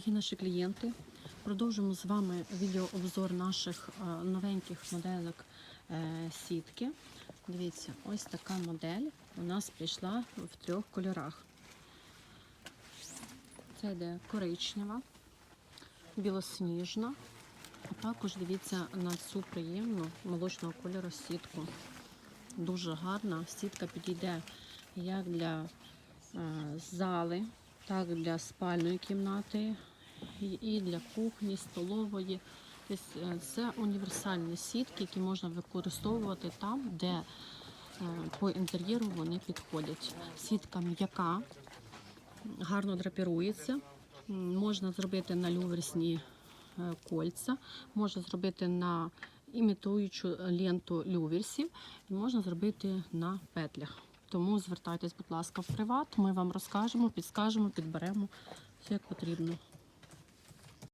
Дорогі наші клієнти, продовжимо з вами відеообзор наших е, новеньких моделек е, сітки. Дивіться, ось така модель у нас прийшла в трьох кольорах. Це йде коричнева, білосніжна, а також дивіться на цю приємну молочного кольору сітку. Дуже гарна. Сітка підійде як для е, зали, так для спальної кімнати і- для кухні, столової. Тобто е, це універсальні сітки, які можна використовувати там, де е, по інтер'єру вони підходять. Сітка м'яка, гарно драпірується. Можна зробити на люверсні е, кольця, можна зробити на імітуючу ленту люверсів, і можна зробити на петлях. Тому звертайтесь, будь ласка, в приват. Ми вам розкажемо, підскажемо, підберемо все як потрібно.